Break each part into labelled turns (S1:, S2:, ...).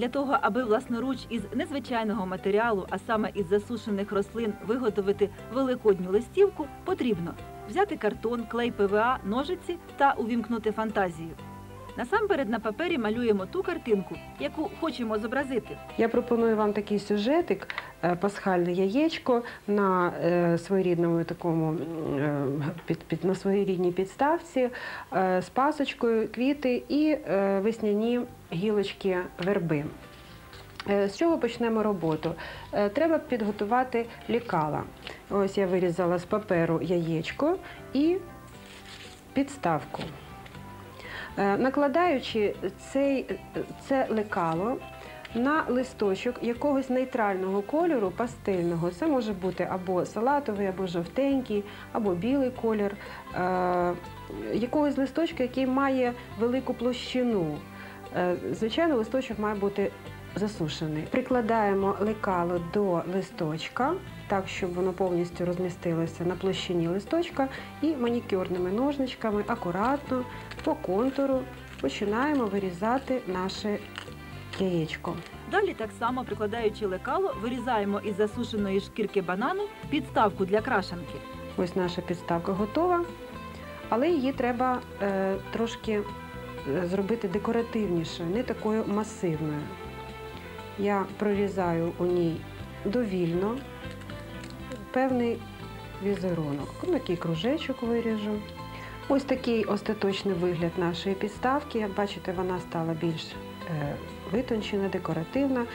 S1: Для того, аби власноруч із незвичайного матеріалу, а саме із засушених рослин, виготовити великодню листівку, потрібно взяти картон, клей ПВА, ножиці та увімкнути фантазію. Насамперед на папері малюємо ту картинку, яку хочемо зобразити.
S2: Я пропоную вам такий сюжетик е, пасхальне яєчко на е, своєрідному такому е, під, під на своєрідній підставці з пасочкою, квіти і весняні гілочки верби. З чого почнемо роботу? Треба підготувати лікала. Ось я вирізала з паперу яєчко і підставку. Е, Накладаючи цей, це лекало на листочок якогось нейтрального кольору, пастельного, це може бути або салатовий, або жовтенький, або білий колір, е, якогось листочка, який має велику площину. Е, Звичайно, листочок має бути засушений. Прикладаємо лекало до листочка, так, щоб воно повністю розмістилося на площині листочка, і манікюрними ножничками акуратно по контуру починаємо вирізати наше яєчко.
S1: Далі, так само прикладаючи лекало, вирізаємо із засушеної шкірки банану підставку для крашанки.
S2: Ось наша підставка готова, але її треба е, трошки е, зробити декоративнішою, не такою масивною. Я прорізаю у ній довільно певний візерунок. Такий кружечок виріжу. Ось такий остаточний вигляд нашої підставки. Як бачите, вона стала більш е, витончена, декоративна.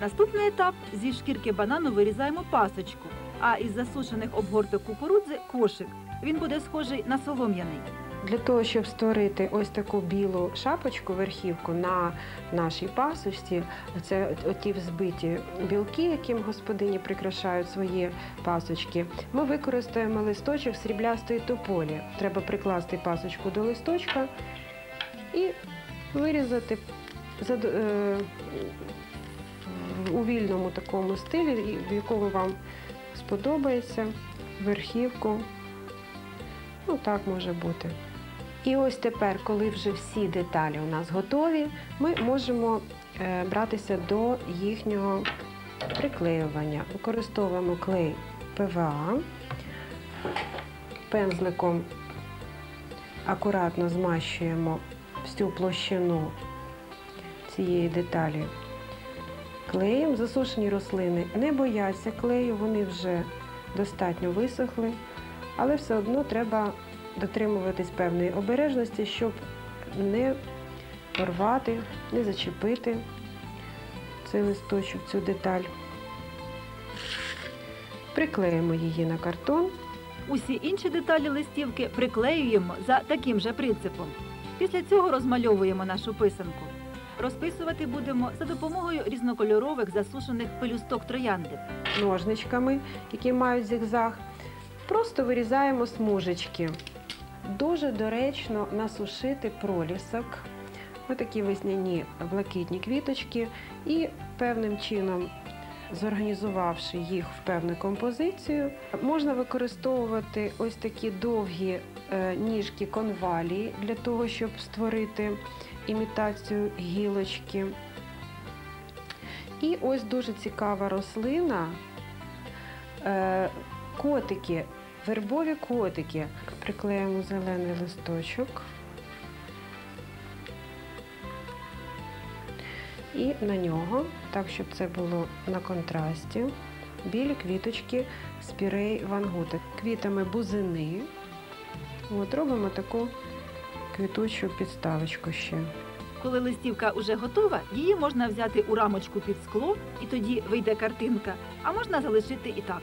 S1: Наступний етап зі шкірки банану вирізаємо пасочку, а із засушених обгорток кукурудзи кошик. Він буде схожий на солом'яний.
S2: Для того, щоб створити ось таку білу шапочку, верхівку на нашій пасочці, це оті взбиті білки, яким господині прикрашають свої пасочки, ми використаємо листочок сріблястої тополі. Треба прикласти пасочку до листочка і вирізати е, у вільному такому стилі, в якому вам сподобається верхівку. Ну, так може бути. І ось тепер, коли вже всі деталі у нас готові, ми можемо е, братися до їхнього приклеювання. Використовуємо клей ПВА, пензликом акуратно змащуємо всю площину цієї деталі клеєм. Засушені рослини не бояться клею, вони вже достатньо висохли, але все одно треба дотримуватись певної обережності, щоб не порвати, не зачепити цей листочок, цю деталь. Приклеїмо її на картон.
S1: Усі інші деталі листівки приклеюємо за таким же принципом. Після цього розмальовуємо нашу писанку. Розписувати будемо за допомогою різнокольорових засушених пелюсток троянди.
S2: ножничками, які мають зігзаг. Просто вирізаємо смужечки. Дуже доречно насушити пролісок. Ось такі весняні блакитні квіточки, і певним чином, зорганізувавши їх в певну композицію, можна використовувати ось такі довгі е, ніжки конвалії для того, щоб створити імітацію гілочки. І ось дуже цікава рослина. Е, Котики, вербові котики. Приклеїмо зелений листочок. І на нього, так щоб це було на контрасті, білі квіточки спірей вангути. Квітами бузини. От робимо таку квітучу підставочку ще.
S1: Коли листівка уже готова, її можна взяти у рамочку під скло, і тоді вийде картинка, а можна залишити і так.